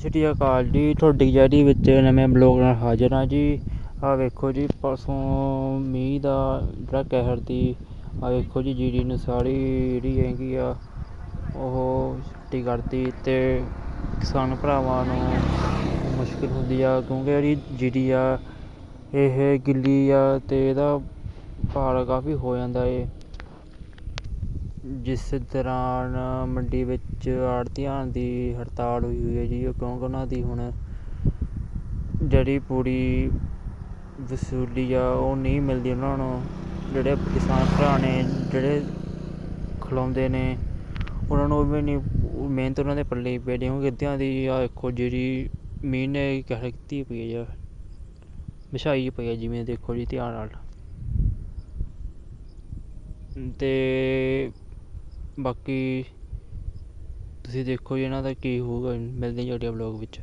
ਸਤਿ ਸ਼੍ਰੀ ਅਕਾਲ ਜੀ, ਤੁਹਾਡੀ ਜਿਹੜੀ ਵਿੱਚ ਨਵੇਂ ਬਲੌਗ ਨਾਲ ਹਾਜ਼ਰ ਹਾਂ ਜੀ। ਆਹ ਵੇਖੋ ਜੀ, ਪਰਸੋਂ ਮੀਂਹ ਦਾ ਜਿਹੜਾ ਕਹਿਰ ਦੀ ਆਹ ਵੇਖੋ ਜੀ, ਜੀਰੀ ਨੂੰ ਸਾਰੀ ਜਿਹੜੀ ਹੈਗੀ ਆ, ਉਹ ਛੁੱਟੀ ਕਰਤੀ ਅਤੇ ਕਿਸਾਨ ਭਰਾਵਾਂ ਨੂੰ ਮੁਸ਼ਕਿਲ ਹੁੰਦੀ ਆ, ਕਿਉਂਕਿ ਜਿਹੜੀ ਜੀਰੀ ਆ, ਇਹ ਗਿੱਲੀ ਆ ਅਤੇ ਇਹਦਾ ਭਾਰ ਕਾਫੀ ਹੋ ਜਾਂਦਾ ਏ। ਜਿਸ ਦੌਰਾਨ ਮੰਡੀ ਵਿੱਚ ਆੜ੍ਹਤੀਆਂ ਦੀ ਹੜਤਾਲ ਹੋਈ ਹੋਈ ਹੈ ਜੀ, ਉਹ ਕਿਉਂਕਿ ਉਹਨਾਂ ਦੀ ਹੁਣ ਜਿਹੜੀ ਪੂਰੀ ਵਸੂਲੀ ਆ, ਉਹ ਨਹੀਂ ਮਿਲਦੀ ਉਹਨਾਂ ਨੂੰ। ਜਿਹੜੇ ਕਿਸਾਨ ਭਰਾ ਨੇ, ਜਿਹੜੇ ਖਲਾਉਂਦੇ ਨੇ, ਉਹਨਾਂ ਨੂੰ ਵੀ ਨਹੀਂ, ਮਿਹਨਤ ਉਹਨਾਂ ਦੇ ਪੱਲੇ ਪੈ ਰਹੀ ਕਿਉਂਕਿ ਦੀ ਆਹ ਦੇਖੋ ਜਿਹੜੀ ਮੀਂਹ ਨੇ ਕਹਿਰ ਕੀਤੀ ਪਈ ਹੈ ਵਿਛਾਈ ਪਈ ਹੈ, ਜਿਵੇਂ ਦੇਖੋ ਜੀ ਧਿਆਨ ਨਾਲ। ਅਤੇ ਬਾਕੀ ਤੁਸੀਂ ਦੇਖੋ ਜੀ ਇਹਨਾਂ ਦਾ ਕੀ ਹੋਊਗਾ ਮਿਲਦੇ ਹਾਂ ਜੀ ਅਗਲੇ ਵਲੋਗ ਵਿੱਚ।